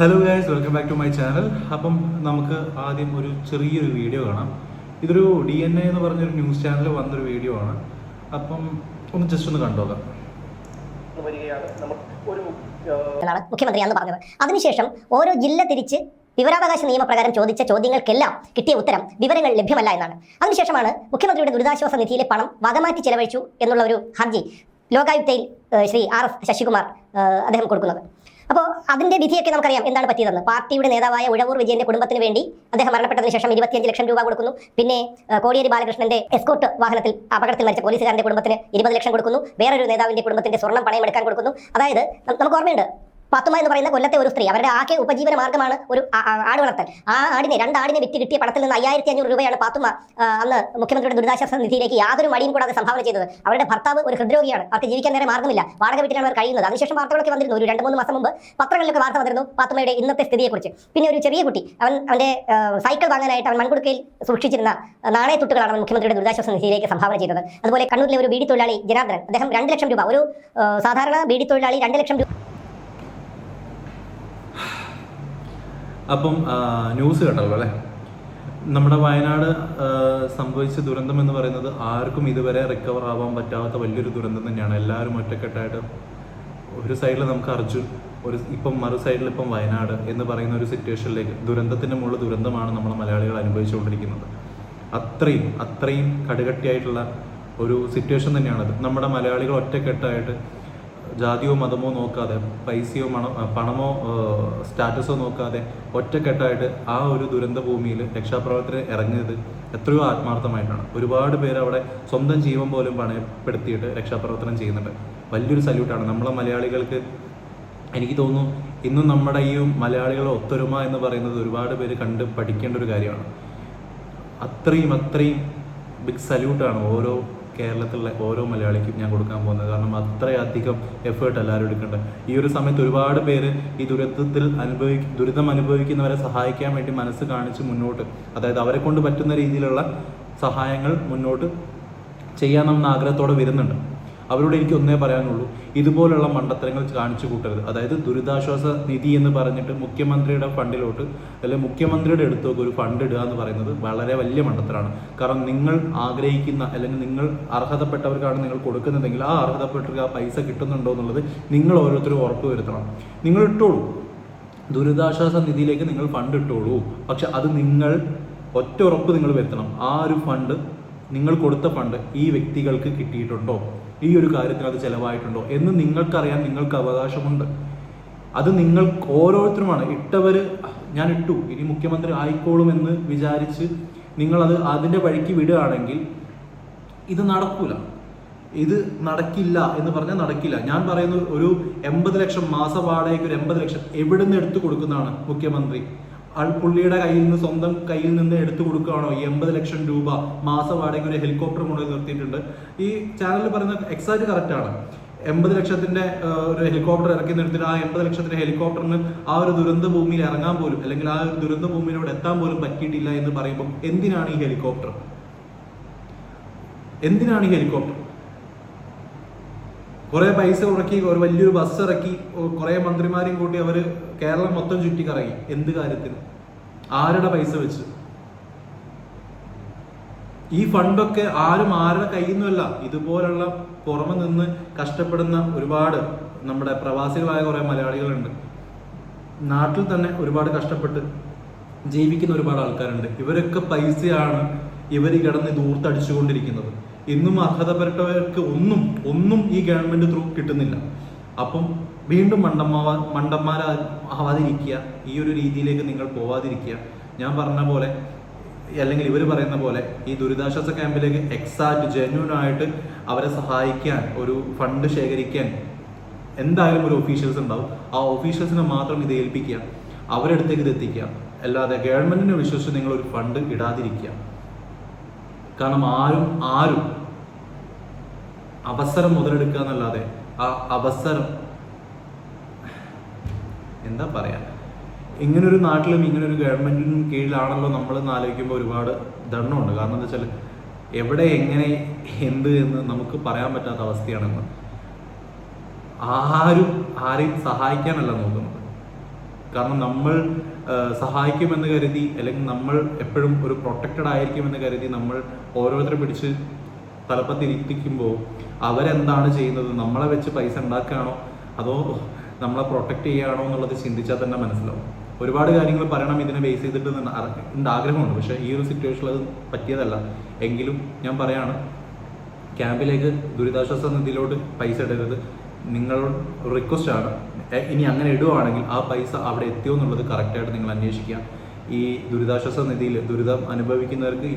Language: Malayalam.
Hello guys welcome back to my channel അപ്പം നമുക്ക് ആദ്യം ഒരു ചെറിയൊരു വീഡിയോ കാണാം. ഇതൊരു ഡി എൻ എ എന്ന് പറഞ്ഞൊരു ന്യൂസ് ചാനലിൽ വന്നൊരു വീഡിയോ ആണ്. അപ്പം ഒന്ന് ജസ്റ്റ് ഒന്ന് കണ്ടോക്കാം മുഖ്യമന്ത്രി അന്ന് പറഞ്ഞത്. അതിനുശേഷം ഓരോ ജില്ല തിരിച്ച് വിവരാവകാശ നിയമപ്രകാരം ചോദിച്ച ചോദ്യങ്ങൾക്കെല്ലാം കിട്ടിയ ഉത്തരം വിവരങ്ങൾ ലഭ്യമല്ല എന്നാണ്. അതിനുശേഷമാണ് മുഖ്യമന്ത്രിയുടെ ദുരിതാശ്വാസ നിധിയിലെ പണം വകമാറ്റി ചെലവഴിച്ചു എന്നുള്ള ഒരു ഹർജി ലോകായുക്തയിൽ ശ്രീ ആർ എസ് ശശികുമാർ അദ്ദേഹം കൊടുക്കുന്നത്. അപ്പോൾ അതിന്റെ വിധിയൊക്കെ നമുക്കറിയാം. എന്താണ് പറ്റിയതെന്ന്? പാർട്ടിയുടെ നേതാവായ ഉഴവൂർ വിജയന്റെ കുടുംബത്തിന് വേണ്ടി അദ്ദേഹം മരണപ്പെട്ടതിന് ശേഷം ഇരുപത്തിയഞ്ച് ലക്ഷം രൂപ കൊടുക്കുന്നു. പിന്നെ കോടിയേരി ബാലകൃഷ്ണന്റെ എസ്കോട്ട് വാഹനത്തിൽ അപകടത്തിൽ മരിച്ച പോലീസുകാരന്റെ കുടുംബത്തിന് ഇരുപത് ലക്ഷം കൊടുക്കുന്നു. വേറൊരു നേതാവിന്റെ കുടുംബത്തിന്റെ സ്വർണം പണയം എടുക്കാൻ കൊടുക്കുന്നു. അതായത് നമുക്ക് ഓർമ്മയുണ്ട് പാത്തുമ്മ എന്ന് പറയുന്ന കൊല്ലത്തെ ഒരു സ്ത്രീ അവരുടെ ആകെ ഉപജീവന മാർഗമാണ് ഒരു ആട് വളർത്തൽ. ആ ആടിനെ രണ്ട് ആടിനെ വിറ്റ് കിട്ടിയ പണത്തിൽ നിന്ന് അയ്യായിരത്തി അഞ്ഞൂറ് രൂപയാണ് പാത്തുമ അന്ന് മുഖ്യമന്ത്രിയുടെ ദുരിതാശ്വാസ നിധിയിലേക്ക് യാതൊരു മടിയും കൂടാതെ സംഭാവന ചെയ്തത്. അവരുടെ ഭർത്താവ് ഒരു ഹൃദ്രോഗിയാണ്. അവർക്ക് ജീവിക്കാൻ നേരെ മാർഗമില്ല വാടക വീട്ടിലാണ് അവർ കഴിയുന്നത്. അതിനുശേഷം വാർത്തകളൊക്കെ വന്നിരുന്നു. ഒരു രണ്ട് മൂന്ന് മാസം മുമ്പ് പത്രങ്ങളിലൊക്കെ വാർത്ത വന്നിരുന്നു പാത്തുമയുടെ ഇന്നത്തെ സ്ഥിതിയെക്കുറിച്ച്. പിന്നെ ഒരു ചെറിയ കുട്ടി അവൻ അവന്റെ സൈക്കിൾ വാങ്ങാനായിട്ട് അവൻ മൺകുടുക്കയിൽ സൂക്ഷിച്ചിരുന്ന നാണയത്തുട്ടുകളാണ് അവൻ മുഖ്യമന്ത്രിയുടെ ദുരിതാശ്വാസ നിധിയിലേക്ക് സംഭാവന ചെയ്തത്. അതുപോലെ കണ്ണൂരിലെ ഒരു ബീഡി തൊഴിലാളി ജനാർദ്ദനൻ അദ്ദേഹം രണ്ട് ലക്ഷം രൂപ ഒരു സാധാരണ ബീഡി തൊഴിലാളി രണ്ട് ലക്ഷം രൂപ അപ്പം ന്യൂസ് കേട്ടല്ലോ അല്ലേ? നമ്മുടെ വയനാട് സംഭവിച്ച ദുരന്തം എന്ന് പറയുന്നത് ആർക്കും ഇതുവരെ റിക്കവർ ആവാൻ പറ്റാത്ത വലിയൊരു ദുരന്തം തന്നെയാണ്. എല്ലാവരും ഒറ്റക്കെട്ടായിട്ട് ഒരു സൈഡിൽ നമുക്ക് അർജുൻ ഒരു ഇപ്പം മറു സൈഡിൽ ഇപ്പം വയനാട് എന്ന് പറയുന്ന ഒരു സിറ്റുവേഷനിലേക്ക് ദുരന്തത്തിന്റെ മുകളിൽ ദുരന്തമാണ് നമ്മൾ മലയാളികൾ അനുഭവിച്ചുകൊണ്ടിരിക്കുന്നത്. അത്രയും അത്രയും കടുകട്ടിയായിട്ടുള്ള ഒരു സിറ്റുവേഷൻ തന്നെയാണത്. നമ്മുടെ മലയാളികൾ ഒറ്റക്കെട്ടായിട്ട് ജാതിയോ മതമോ നോക്കാതെ പൈസയോ മണ പണമോ സ്റ്റാറ്റസോ നോക്കാതെ ഒറ്റക്കെട്ടായിട്ട് ആ ഒരു ദുരന്ത ഭൂമിയിൽ രക്ഷാപ്രവർത്തനം ഇറങ്ങിയത് എത്രയോ ആത്മാർത്ഥമായിട്ടാണ്. ഒരുപാട് പേര് അവിടെ സ്വന്തം ജീവൻ പോലും പണയപ്പെടുത്തിയിട്ട് രക്ഷാപ്രവർത്തനം ചെയ്യുന്നുണ്ട്. വലിയൊരു സല്യൂട്ടാണ്. നമ്മളെ മലയാളികൾക്ക് എനിക്ക് തോന്നുന്നു ഇന്നും നമ്മുടെ ഈ മലയാളികളെ ഒത്തൊരുമ എന്ന് പറയുന്നത് ഒരുപാട് പേര് കണ്ട് പഠിക്കേണ്ട ഒരു കാര്യമാണ്. അത്രയും അത്രയും ബിഗ് സല്യൂട്ടാണ് ഓരോ കേരളത്തിലുള്ള ഓരോ മലയാളിക്കും ഞാൻ കൊടുക്കാൻ പോകുന്നത്. കാരണം അത്രയധികം എഫേർട്ട് എല്ലാവരും എടുക്കേണ്ടത് ഈ ഒരു സമയത്ത് ഒരുപാട് പേര് ഈ ദുരിതത്തിൽ അനുഭവി ദുരിതം അനുഭവിക്കുന്നവരെ സഹായിക്കാൻ വേണ്ടി മനസ്സ് കാണിച്ച് മുന്നോട്ട് അതായത് അവരെ കൊണ്ട് പറ്റുന്ന രീതിയിലുള്ള സഹായങ്ങൾ മുന്നോട്ട് ചെയ്യാമെന്ന ആഗ്രഹത്തോടെ വരുന്നുണ്ട്. അവരോട് എനിക്ക് ഒന്നേ പറയാനുള്ളൂ. ഇതുപോലുള്ള മണ്ടത്തരങ്ങൾ കാണിച്ചു കൂട്ടരുത്. അതായത് ദുരിതാശ്വാസ നിധി എന്ന് പറഞ്ഞിട്ട് മുഖ്യമന്ത്രിയുടെ ഫണ്ടിലോട്ട് അല്ലെങ്കിൽ മുഖ്യമന്ത്രിയുടെ അടുത്തേക്ക് ഒരു ഫണ്ട് ഇടുക എന്ന് പറയുന്നത് വളരെ വലിയ മണ്ടത്തരമാണ് കാരണം നിങ്ങൾ ആഗ്രഹിക്കുന്ന അല്ലെങ്കിൽ നിങ്ങൾ അർഹതപ്പെട്ടവർക്കാണ് നിങ്ങൾ കൊടുക്കുന്നതെങ്കിൽ ആ അർഹതപ്പെട്ടവർക്ക് ആ പൈസ കിട്ടുന്നുണ്ടോ എന്നുള്ളത് നിങ്ങൾ ഓരോരുത്തരും ഉറപ്പ് വരുത്തണം. നിങ്ങൾ ഇട്ടോളൂ. ദുരിതാശ്വാസ നിധിയിലേക്ക് നിങ്ങൾ ഫണ്ട് ഇട്ടോളൂ. പക്ഷെ അത് നിങ്ങൾ ഒറ്റ ഉറപ്പ് നിങ്ങൾ വരുത്തണം. ആ ഒരു ഫണ്ട് നിങ്ങൾ കൊടുത്ത ഫണ്ട് ഈ വ്യക്തികൾക്ക് കിട്ടിയിട്ടുണ്ടോ? ഈ ഒരു കാര്യത്തിന് അത് ചെലവായിട്ടുണ്ടോ എന്ന് നിങ്ങൾക്കറിയാൻ നിങ്ങൾക്ക് അവകാശമുണ്ട്. അത് നിങ്ങൾ ഓരോരുത്തരുമാണ്. ഇട്ടവര് ഞാൻ ഇട്ടു ഇനി മുഖ്യമന്ത്രി ആയിക്കോളും എന്ന് വിചാരിച്ച് നിങ്ങളത് അതിന്റെ വഴിക്ക് വിടുകയാണെങ്കിൽ ഇത് നടക്കൂല. ഇത് നടക്കില്ല എന്ന് പറഞ്ഞാൽ നടക്കില്ല. ഞാൻ പറയുന്നത് ഒരു എൺപത് ലക്ഷം മാസ വാടകയ്ക്ക് ഒരു എൺപത് ലക്ഷം എവിടെ നിന്ന് എടുത്തു കൊടുക്കുന്നതാണ് മുഖ്യമന്ത്രി? ആൾ പുള്ളിയുടെ കയ്യിൽ നിന്ന് സ്വന്തം കയ്യിൽ നിന്ന് എടുത്തു കൊടുക്കുകയാണോ? ഈ എൺപത് ലക്ഷം രൂപ മാസ വാടകയ്ക്ക് ഒരു ഹെലികോപ്റ്റർ കൊണ്ടുപോയി നിർത്തിയിട്ടുണ്ട്. ഈ ചാനലിൽ പറയുന്ന എക്സാക്ട് ആണ്. എൺപത് ലക്ഷത്തിന്റെ ഒരു ഹെലികോപ്റ്റർ ഇറക്കി നിർത്തിയിട്ട് ആ എൺപത് ലക്ഷത്തിന്റെ ഹെലികോപ്റ്ററിന് ആ ഒരു ദുരന്ത ഭൂമിയിൽ ഇറങ്ങാൻ പോലും അല്ലെങ്കിൽ ആ ഒരു ദുരന്ത ഭൂമിയിലൂടെ എത്താൻ പോലും പറ്റിയിട്ടില്ല എന്ന് പറയുമ്പോൾ എന്തിനാണ് ഈ ഹെലികോപ്റ്റർ? എന്തിനാണ് ഈ ഹെലികോപ്റ്റർ? കുറെ പൈസ ഇറക്കി ഒരു വലിയൊരു ബസ് ഇറക്കി കുറെ മന്ത്രിമാരെയും കൂട്ടി അവർ കേരളം മൊത്തം ചുറ്റി കറങ്ങി എന്ത് കാര്യത്തിന്? ആരുടെ പൈസ വെച്ച്? ഈ ഫണ്ടൊക്കെ ആരും ആരുടെ കയ്യിൽ നിന്നുമല്ല. ഇതുപോലുള്ള പുറമെ നിന്ന് കഷ്ടപ്പെടുന്ന ഒരുപാട് നമ്മുടെ പ്രവാസികളായ കുറെ മലയാളികളുണ്ട്. നാട്ടിൽ തന്നെ ഒരുപാട് കഷ്ടപ്പെട്ട് ജീവിക്കുന്ന ഒരുപാട് ആൾക്കാരുണ്ട്. ഇവരൊക്കെ പൈസയാണ് ഇവർ കിടന്ന് ദൂർത്തടിച്ചുകൊണ്ടിരിക്കുന്നത് ഇന്നും അർഹതപ്പെട്ടവർക്ക് ഒന്നും ഒന്നും ഈ ഗവൺമെന്റ് ത്രൂ കിട്ടുന്നില്ല. അപ്പം വീണ്ടും മണ്ടന്മാവാ മണ്ടന്മാരാ ആവാതിരിക്കുക. ഈ ഒരു രീതിയിലേക്ക് നിങ്ങൾ പോവാതിരിക്കുക. ഞാൻ പറഞ്ഞ പോലെ അല്ലെങ്കിൽ ഇവർ പറയുന്ന പോലെ ഈ ദുരിതാശ്വാസ ക്യാമ്പിലേക്ക് എക്സാക്ട് ജെന്യൂൻ ആയിട്ട് അവരെ സഹായിക്കാൻ ഒരു ഫണ്ട് ശേഖരിക്കാൻ എന്തായാലും ഒരു ഓഫീഷ്യൽസ് ഉണ്ടാവും. ആ ഒഫീഷ്യൽസിനെ മാത്രം ഇത് ഏൽപ്പിക്കുക. അവരുടെ അടുത്തേക്ക് ഇത് എത്തിക്കുക. അല്ലാതെ ഗവൺമെന്റിനെ വിശ്വസിച്ച് നിങ്ങൾ ഒരു ഫണ്ട് ഇടാതിരിക്കുക. കാരണം ആരും ആരും അവസരം മുതലെടുക്കുക എന്നല്ലാതെ ആ അവസരം എന്താ പറയാ? ഇങ്ങനൊരു നാട്ടിലും ഇങ്ങനൊരു ഗവൺമെന്റിനും കീഴിലാണല്ലോ നമ്മൾ ആലോചിക്കുമ്പോൾ ഒരുപാട് ദണ്ണമുണ്ട് കാരണം എന്താ വെച്ചാൽ എവിടെ എങ്ങനെ എന്ത് എന്ന് നമുക്ക് പറയാൻ പറ്റാത്ത അവസ്ഥയാണെന്ന് ആരും ആരെയും സഹായിക്കാനല്ല നോക്കുന്നത്. കാരണം നമ്മൾ സഹായിക്കുമെന്ന് കരുതി അല്ലെങ്കിൽ നമ്മൾ എപ്പോഴും ഒരു പ്രൊട്ടക്റ്റഡ് ആയിരിക്കുമെന്ന് കരുതി നമ്മൾ ഓരോരുത്തരെ പിടിച്ച് തലപ്പത്തിരുത്തിക്കുമ്പോൾ അവരെന്താണ് ചെയ്യുന്നത്? നമ്മളെ വെച്ച് പൈസ ഉണ്ടാക്കുകയാണോ? അതോ നമ്മളെ പ്രൊട്ടക്റ്റ് ചെയ്യുകയാണോ എന്നുള്ളത് ചിന്തിച്ചാൽ തന്നെ മനസ്സിലാവും. ഒരുപാട് കാര്യങ്ങൾ പറയണം ഇതിനെ ബേസ് ചെയ്തിട്ട് ഉണ്ട് ആഗ്രഹമുണ്ട്. പക്ഷേ ഈ ഒരു സിറ്റുവേഷനിൽ അത് പറ്റിയതല്ല. എങ്കിലും ഞാൻ പറയാണ് ക്യാമ്പിലേക്ക് ദുരിതാശ്വാസ നിധിയിലോട്ട് പൈസ ഇടരുത്. നിങ്ങളോട് റിക്വസ്റ്റ് ആണ്. ഇനി അങ്ങനെ ഇടുവാണെങ്കിൽ ആ പൈസ അവിടെ എത്തിയോ എന്നുള്ളത് കറക്റ്റായിട്ട് നിങ്ങൾ അന്വേഷിക്കുക. ഈ ദുരിതാശ്വാസ നിധിയിൽ ദുരിതം അനുഭവിക്കുന്നവർക്ക്